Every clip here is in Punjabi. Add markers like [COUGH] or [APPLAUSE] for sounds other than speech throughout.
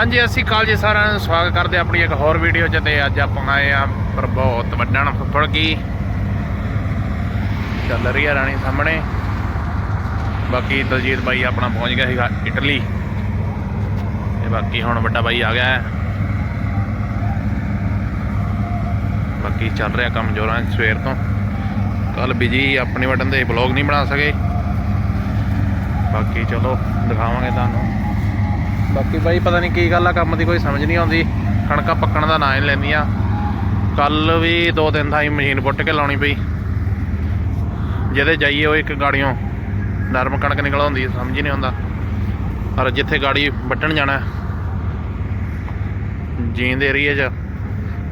ਹਾਂਜੀ, ਅਸੀਂ ਕਾਲ ਜੀ ਸਾਰਿਆਂ ਨੂੰ ਸਵਾਗਤ ਕਰਦੇ ਆਪਣੀ ਇੱਕ ਹੋਰ ਵੀਡੀਓ 'ਚ ਤੇ ਅੱਜ ਆਪਾਂ ਆਏ ਆ ਪਰ ਬਹੁਤ ਵੱਡਣ ਫੁੱਫੜ ਕੀ। ਚੱਲ ਰਹੀ ਹੈ ਰਾਣੀ ਸਾਹਮਣੇ। ਬਾਕੀ ਦਲਜੀਤ ਬਾਈ ਆਪਣਾ ਪਹੁੰਚ ਗਿਆ ਸੀਗਾ ਇਟਲੀ। ਤੇ ਬਾਕੀ ਹੁਣ ਵੱਡਾ ਬਾਈ ਆ ਗਿਆ। ਹੈ ਬਾਕੀ ਚੱਲ ਰਿਹਾ ਕੰਮ ਜੋਰਾਂ ਸਵੇਰ ਤੋਂ। ਕੱਲ ਬਿਜ਼ੀ ਆਪਣੀ ਵਟਨ ਦੇ ਬਲੌਗ ਨਹੀਂ ਬਣਾ ਸਕੇ। ਬਾਕੀ ਚਲੋ ਦਿਖਾਵਾਂਗੇ ਤੁਹਾਨੂੰ। ਬਾਕੀ ਬਾਈ ਪਤਾ ਨਹੀਂ ਕੀ ਗੱਲ ਆ, ਕੰਮ ਦੀ ਕੋਈ ਸਮਝ ਨਹੀਂ ਆਉਂਦੀ। ਕਣਕਾਂ ਪੱਕਣ ਦਾ ਨਾਂ ਹੀ ਲੈਂਦੀਆਂ। ਕੱਲ ਵੀ ਦੋ ਦਿਨ ਥਾਈ ਮਸ਼ੀਨ ਪੁੱਟ ਕੇ ਲਾਉਣੀ ਪਈ। ਜਿਹਦੇ ਜਾਈਏ ਉਹ ਇੱਕ ਗਾੜੀਆਂ ਨਰਮ ਕਣਕ ਨਿਕਲ ਆਉਂਦੀ, ਸਮਝ ਹੀ ਨਹੀਂ ਆਉਂਦਾ। ਪਰ ਜਿੱਥੇ ਗਾੜੀ ਵੱਢਣ ਜਾਣਾ ਜੀਂਦ ਏਰੀਏ 'ਚ।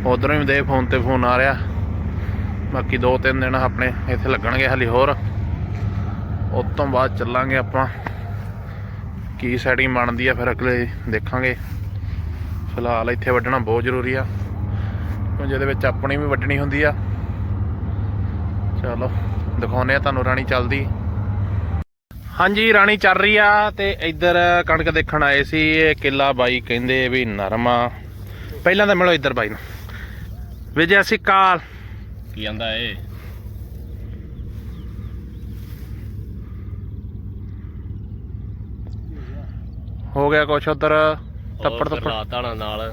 ਉਧਰੋਂ ਵੀ ਦੇ ਫੋਨ ਤੇ ਫੋਨ ਆ ਰਿਹਾ। ਬਾਕੀ ਦੋ ਤਿੰਨ ਦਿਨ ਆਪਣੇ ਇੱਥੇ ਲੱਗਣਗੇ ਹਲੇ ਹੋਰ। ਉਸ ਤੋਂ ਬਾਅਦ ਚੱਲਾਂਗੇ ਆਪਾਂ। ਕੀ ਸੈਟਿੰਗ ਬਣਦੀ ਆ, ਫਿਰ ਅਗਲੇ ਦੇਖਾਂਗੇ। ਫਿਲਹਾਲ ਇੱਥੇ ਵੱਢਣਾ ਬਹੁਤ ਜ਼ਰੂਰੀ ਆ। ਜਿਹਦੇ ਵਿੱਚ ਆਪਣੀ ਵੀ ਵੱਢਣੀ ਹੁੰਦੀ ਆ। ਚਲੋ ਦਿਖਾਉਨੇ ਆ ਤੁਹਾਨੂੰ ਰਾਣੀ ਚੱਲਦੀ। ਹਾਂਜੀ, ਰਾਣੀ ਚੱਲ ਰਹੀ ਆ ਤੇ ਇੱਧਰ ਕਣਕ ਦੇਖਣ ਆਏ ਸੀ। ਇਹ ਕਿੱਲਾ ਬਾਈ ਕਹਿੰਦੇ ਵੀ ਨਰਮ ਆ। ਪਹਿਲਾਂ ਤਾਂ ਮਿਲੋ ਇੱਧਰ ਬਾਈ ਨੂੰ। ਵਿਜੇ ਅਸੀਂ ਕਾਲ ਕੀ ਜਾਂਦਾ ਏ? ਹੋ ਗਿਆ ਕੁਛ ਉਧਰ? ਟੱਪੜ ਟੱਪੜ ਰਾਤਾਂ ਨਾਲ।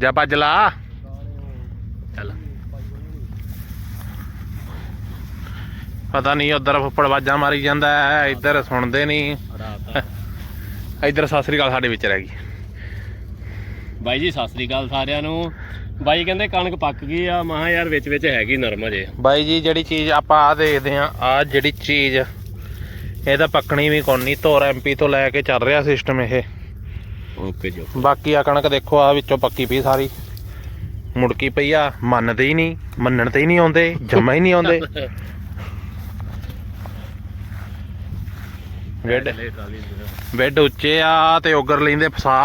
ਜਾ ਭੱਜ ਲਾ। ਚੱਲ। ਪਤਾ ਨਹੀਂ ਉਧਰ ਫੁੱਫੜ ਵਾਜਾਂ ਮਾਰੀ ਜਾਂਦਾ ਹੈ ਇੱਧਰ ਸੁਣਦੇ ਨਹੀਂ। ਇੱਧਰ ਸਤਿ ਸ੍ਰੀ ਅਕਾਲ ਸਾਡੇ ਵਿੱਚ ਰਹਿ ਗਈ। ਬਾਈ ਜੀ ਸਤਿ ਸ੍ਰੀ ਅਕਾਲ ਸਾਰਿਆਂ ਨੂੰ। ਬਾਈ ਕਹਿੰਦੇ ਕਣਕ ਪੱਕ ਗਈ ਆ ਮਹਾ ਯਾਰ ਵਿੱਚ ਵਿੱਚ ਹੈਗੀ ਨਰਮ ਜੇ ਬਾਈ ਜੀ ਜਿਹੜੀ ਚੀਜ਼ ਆਪਾਂ ਆ ਦੇਖਦੇ ਆ ਆ ਜਿਹੜੀ ਚੀਜ਼ ਇਹ ਤਾਂ ਪੱਕਣੀ ਵੀ ਕੋਨੀ ਧੋਰ ਐਮਪੀ ਤੋਂ ਲੈ ਕੇ ਚੱਲ ਰਿਹਾ ਸਿਸਟਮ ਇਹ। ਓਕੇ ਜੋ ਬਾਕੀ ਆ ਕਣਕ ਦੇਖੋ ਆ ਵਿੱਚੋਂ ਪੱਕੀ ਪਈ ਸਾਰੀ। ਮੁੜਕੀ ਪਈ ਆ ਮੰਨਦੇ ਹੀ ਨਹੀਂ ਮੰਨਣ ਤੇ ਹੀ ਨਹੀਂ ਆਉਂਦੇ ਜਮਾ ਹੀ ਨਹੀਂ ਆਉਂਦੇ। [LAUGHS] ਵੇਡ ਬੈੱਡ ਉੱਚੇ ਆ ਤੇ ਉਗਰ ਲੈਂਦੇ ਫਸਾ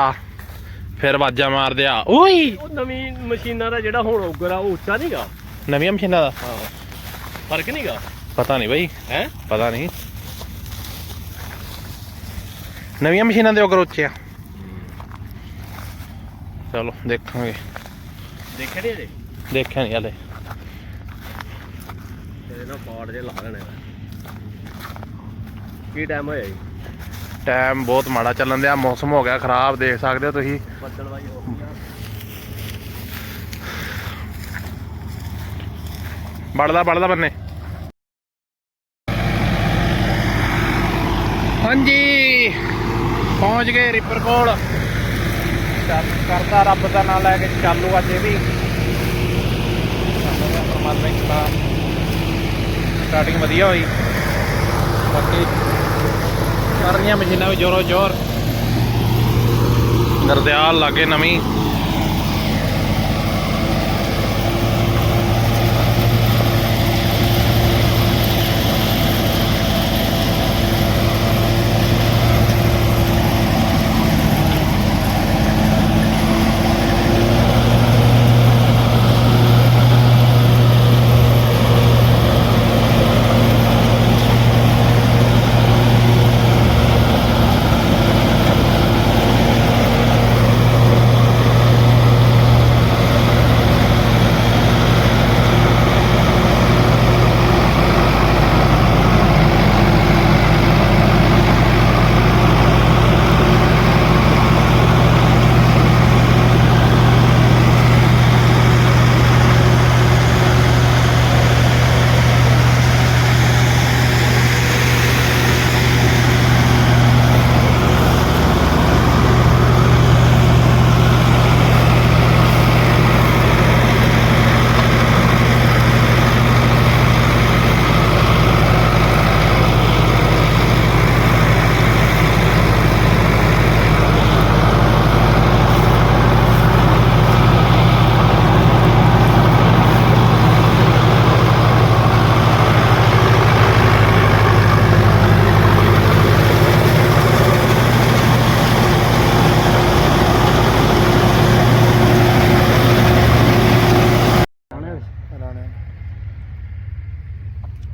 ਫਿਰ ਵਾਜਾਂ ਮਾਰਦੇ ਆ ਓਏ! ਉਹ ਨਵੀਂ ਮਸ਼ੀਨਾਂ ਦਾ ਜਿਹੜਾ ਹੁਣ ਉਗਰ ਆ ਉਹ ਉੱਚਾ ਨਹੀਂਗਾ ਨਵੀਆਂ ਮਸ਼ੀਨਾਂ ਦਾ? ਹਾਂ। ਫ਼ਰਕ ਨਹੀਂਗਾ ਪਤਾ ਨਹੀਂ ਬਈ। ਹੈ? ਪਤਾ ਨਹੀਂ। ਨਵੀਆਂ ਮਸ਼ੀਨਾਂ ਦੇ ਉਗਰ ਉੱਚੇ ਆ ਚਲੋ ਦੇਖਾਂਗੇ। ਦੇਖਿਆ ਨਹੀਂ ਜੇ ਦੇਖਿਆ ਨਹੀਂ ਹਲੇ। ਤੇਰੇ ਨਾਲ ਪਾੜ ਜੇ ਲਾ ਲੈਣੇ ਕੀ ਟਾਈਮ ਹੋਇਆ ਜੀ? ਟਾਈਮ ਬਹੁਤ ਮਾੜਾ ਚੱਲਣ ਦਿਆ ਮੌਸਮ ਹੋ ਗਿਆ ਖਰਾਬ ਦੇਖ ਸਕਦੇ ਹੋ ਤੁਸੀਂ। ਬੱਦਲ ਬਾਈ ਹੋ ਗਿਆ ਵੜਦਾ ਵੜਦਾ ਬੰਨੇ। ਹਾਂਜੀ। ਪਹੁੰਚ ਗਏ ਰਿਪਰ ਕੋਲ। ਚੱਲ ਕਰਦਾ ਰੱਬ ਦਾ ਨਾਮ ਲੈ ਕੇ ਚਾਲੂ ਅੱਜ ਇਹ ਵੀ। ਪਰਮਾਤਮਾ ਦੀ ਕਿਰਪਾ ਸਟਾਰਟਿੰਗ ਵਧੀਆ ਹੋਈ। ਬਾਕੀ ਕਰ ਰਹੀਆਂ ਮਸ਼ੀਨਾਂ ਵੀ ਜ਼ੋਰੋ ਜ਼ੋਰ ਗਰਦਿਆਲ ਲਾਗੇ ਨਵੀਂ।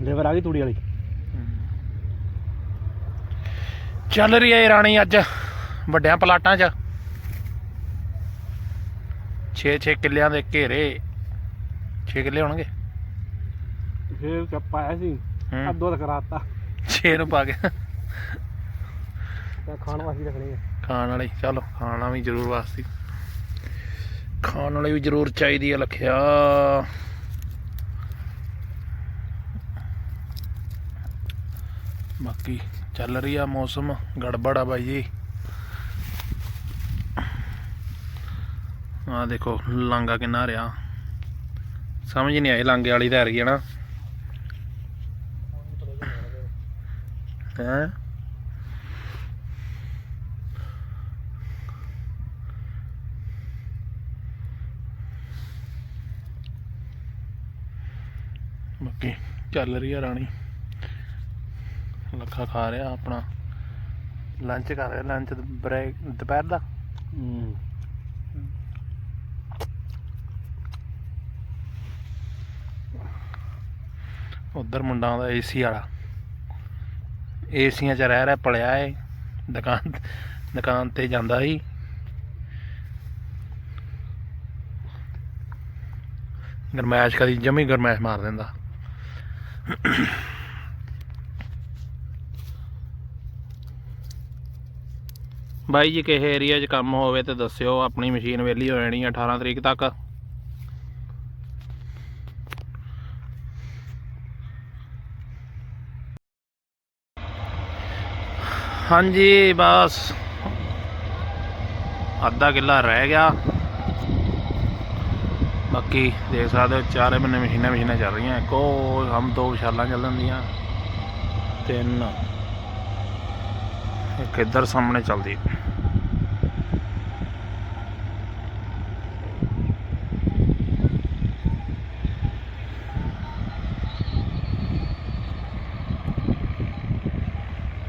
ਲੇਬਰ ਆ ਗਈ ਤੂੜੀ ਵਾਲੀ? ਚੱਲ ਰਹੀ ਹੈ ਰਾਣੀ ਅੱਜ ਵੱਡਿਆਂ ਪਲਾਟਾਂ 'ਚ। 6-6 ਕਿੱਲਿਆਂ ਦੇ ਘੇਰੇ। 6 ਕਿੱਲੇ ਹੋਣਗੇ। ਫੇਰ ਚੱਪਾ ਆਇਆ ਸੀ? ਹੂੰ। ਅੱਧੋ ਤੱਕ ਕਰਾਤਾ। 6 ਨੂੰ ਪਾ ਕੇ। ਤੇ ਖਾਣ ਵਾਸਤੇ ਰੱਖਣੀ ਹੈ ਖਾਣ ਵਾਲੀ ਚਲੋ ਖਾਣਾ ਵੀ ਜ਼ਰੂਰ ਵਾਸਤੇ। ਖਾਣ ਵਾਲੀ ਵੀ ਜ਼ਰੂਰ ਚਾਹੀਦੀ ਹੈ ਲਖਿਆ। ਬਾਕੀ ਚੱਲ ਰਹੀ ਆ ਮੌਸਮ, ਗੜਬੜ ਆ ਬਾਈ ਜੀ। ਆ ਦੇਖੋ ਲਾਂਗਾ ਕਿੰਨਾ ਰਿਹਾ। ਸਮਝ ਨਹੀਂ ਆਈ ਲਾਂਗੇ ਵਾਲੀ ਤਾਂ ਰਹੀ ਹੈ ਨਾ। ਹੈ? ਬਾਕੀ ਚੱਲ ਰਹੀ ਆ ਰਾਣੀ। ਲੱਖਾ ਖਾ ਰਿਹਾ ਆਪਣਾ। ਲੰਚ ਕਰ ਰਿਹਾ ਲੰਚ ਬ੍ਰੇਕ ਦੁਪਹਿਰ ਦਾ? ਉਧਰ ਮੁੰਡਾ ਦਾ ਏਸੀ ਵਾਲਾ। ਏਸੀਆਂ 'ਚ ਰਹਿ ਰਿਹਾ ਪਲਿਆ ਏ। ਦੁਕਾਨ ਦੁਕਾਨ ਤੇ ਜਾਂਦਾ ਸੀ। ਗਰਮੈਸ਼ ਕਦੀ ਜਮੀ ਗਰਮੈਸ਼ ਮਾਰ ਦਿੰਦਾ। ਬਾਈ ਜੀ, ਕਿਸੇ ਏਰੀਆ 'ਚ ਕੰਮ ਹੋਵੇ ਤੇ ਦੱਸਿਓ, ਆਪਣੀ ਮਸ਼ੀਨ ਵਿਹਲੀ ਹੋ ਜਾਣੀ ਆ 18 ਤਰੀਕ ਤੱਕ। ਹਾਂਜੀ, ਬਸ। ਅੱਧਾ ਕਿੱਲਾ ਰਹਿ ਗਿਆ। ਬਾਕੀ ਦੇਖ ਸਕਦੇ ਹੋ, ਚਾਰੇ ਬੰਨੇ ਮਸ਼ੀਨਾਂ ਮਸ਼ੀਨਾਂ ਚੱਲ ਰਹੀਆਂ। ਇੱਕੋ ਹਮ ਦੋ ਵਿਸ਼ਾਲਾਂ ਚੱਲਣ ਦੀਆਂ। ਤਿੰਨ। ਇੱਕ ਇੱਧਰ ਸਾਹਮਣੇ ਚੱਲਦੀ?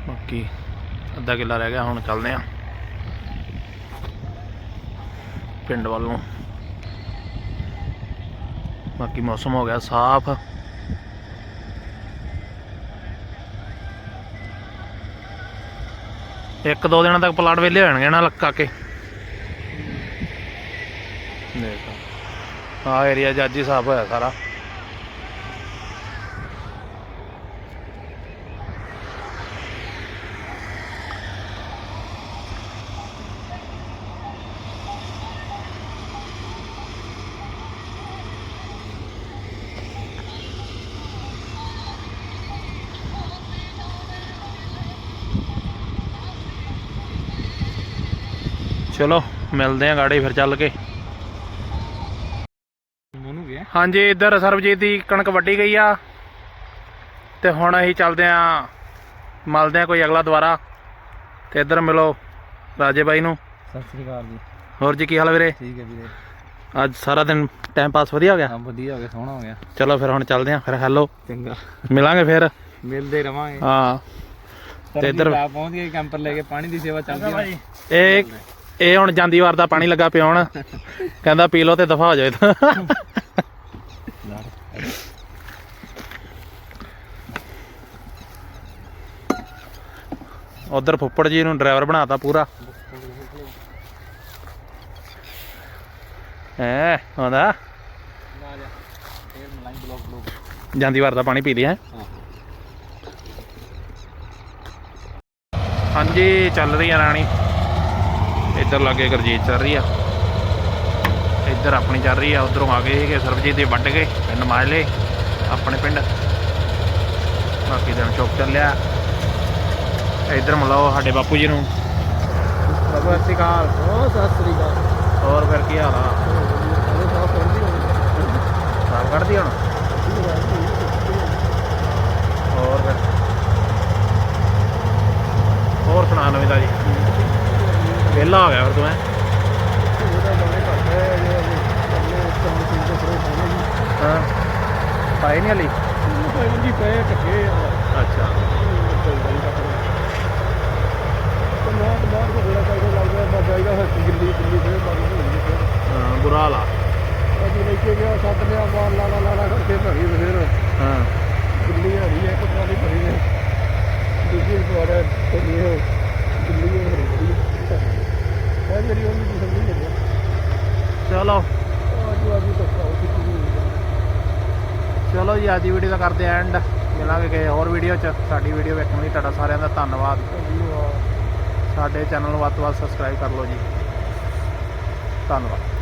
ਬਾਕੀ ਅੱਧਾ ਕਿੱਲਾ ਰਹਿ ਗਿਆ, ਹੁਣ ਚੱਲਦੇ ਆ ਪਿੰਡ ਵੱਲੋਂ ਬਾਕੀ ਮੌਸਮ ਹੋ ਗਿਆ ਸਾਫ਼। ਇੱਕ ਦੋ ਦਿਨਾਂ ਤੱਕ ਪਲਾਟ ਵੇਲੇ ਹੋ ਜਾਣਗੇ ਨਾ ਲੱਕਾ ਕੇ। ਦੇਖ। ਆ ਏਰੀਆ ਜੱਜ ਹੀ ਸਾਫ਼ ਹੋਇਆ ਸਾਰਾ। ਚਲੋ ਮਿਲਦੇ ਆ ਗਾੜੀ ਫਿਰ ਚੱਲ ਕੇ। ਮੋਨੂ ਗਿਆ ਹਾਂਜੀ ਇੱਧਰ ਸਰਬਜੀਤ ਦੀ ਕਣਕ ਵੱਢੀ ਗਈ ਆ। ਤੇ ਹੁਣ ਅਸੀਂ ਚੱਲਦੇ ਆ ਮਲਦੇ ਆ ਕੋਈ ਅਗਲਾ ਦੁਬਾਰਾ। ਤੇ ਇੱਧਰ ਮਿਲੋ ਰਾਜੇ ਬਾਈ ਨੂੰ। ਸਤਿ ਸ੍ਰੀ ਅਕਾਲ ਜੀ। ਹੋਰ ਜੀ ਕੀ ਹਾਲ ਵੀਰੇ? ਠੀਕ ਹੈ ਵੀਰੇ। ਅੱਜ ਸਾਰਾ ਦਿਨ ਟਾਈਮ ਪਾਸ ਵਧੀਆ ਹੋ ਗਿਆ? ਹਾਂ ਵਧੀਆ ਹੋ ਗਿਆ ਸੋਹਣਾ ਹੋ ਗਿਆ। ਚਲੋ ਫਿਰ ਹੁਣ ਚੱਲਦੇ ਆ ਫਿਰ ਹੈਲੋ ਚੰਗਾ। ਮਿਲਾਂਗੇ ਫਿਰ। ਮਿਲਦੇ ਰਵਾਂਗੇ। ਹਾਂ। ਤੇ ਇੱਧਰ ਪਹੁੰਚ ਗਏ ਕੈਂਪਰ ਲੈ ਕੇ ਪਾਣੀ ਦੀ ਸੇਵਾ ਚੱਲਦੀ ਹੈ ਇਹ ਇਹ ਹੁਣ ਜਾਂਦੀ ਵਾਰ ਦਾ ਪਾਣੀ ਲੱਗਾ ਪਿਆਉਣ ਕਹਿੰਦਾ ਪੀ ਲਓ ਤੇ ਦਫਾ ਹੋ ਜਾਏ ਤਾਂ। ਉਧਰ ਫੁੱਫੜ ਜੀ ਨੂੰ ਡਰਾਈਵਰ ਬਣਾਤਾ ਪੂਰਾ। ਹੈ ਆਉਂਦਾ? ਜਾਂਦੀ ਵਾਰ ਦਾ ਪਾਣੀ ਪੀ ਲਿਆ। ਹਾਂਜੀ, ਚੱਲ ਰਹੀ ਆ ਰਾਣੀ। ਇੱਧਰ ਲਾਗੇ ਗਰਜੀਤ ਚੱਲ ਰਹੀ ਆ। ਇੱਧਰ ਆਪਣੀ ਚੱਲ ਰਹੀ ਆ ਉਧਰੋਂ ਆ ਗਏ ਸੀਗੇ ਸਰਬਜੀਤ ਦੇ ਵੱਢ ਗਏ ਪਿੰਡ ਮਾਜਲੇ ਆਪਣੇ ਪਿੰਡ। ਬਾਕੀ ਦਿਨ ਚੁੱਕ ਚੱਲਿਆ। ਇੱਧਰ ਮਿਲਾਓ ਸਾਡੇ ਬਾਪੂ ਜੀ ਨੂੰ। ਬਾਪੂ ਸਤਿ ਸ਼੍ਰੀ ਅਕਾਲ। ਉਹ ਸਤਿ ਸ੍ਰੀ ਅਕਾਲ। ਹੋਰ ਫਿਰ ਕੀ ਹਾਲ ਆ? ਸਾਹ ਕੱਢਦੀ ਹੁਣ ਹੋਰ ਫਿਰ ਹੋਰ ਸੁਣਾ ਨਵੀਂ ਤਾਜੀ ਵਿਹਲਾ ਹੋ ਗਿਆ ਫਿਰ ਤੂੰ ਐ ਹਾਂ ਪਾਈ ਨਹੀਂ ਹਲੀ ਅੱਛਾ ਹਾਂ ਬੁਰਾ ਹਾਲ ਆ ਹਾਂ ਚਲੋ। ਚਲੋ ਜੀ ਅੱਜ ਦੀ ਵੀਡੀਓ ਦਾ ਕਰਦੇ ਐਂਡ ਮਿਲਾਂਗੇ ਕਿਸੇ ਹੋਰ ਵੀਡੀਓ 'ਚ। ਸਾਡੀ ਵੀਡੀਓ ਵੇਖਣ ਲਈ ਤੁਹਾਡਾ ਸਾਰਿਆਂ ਦਾ ਧੰਨਵਾਦ। ਸਾਡੇ ਚੈਨਲ ਨੂੰ ਵੱਧ ਤੋਂ ਵੱਧ ਸਬਸਕ੍ਰਾਈਬ ਕਰ ਲਓ ਜੀ। ਧੰਨਵਾਦ।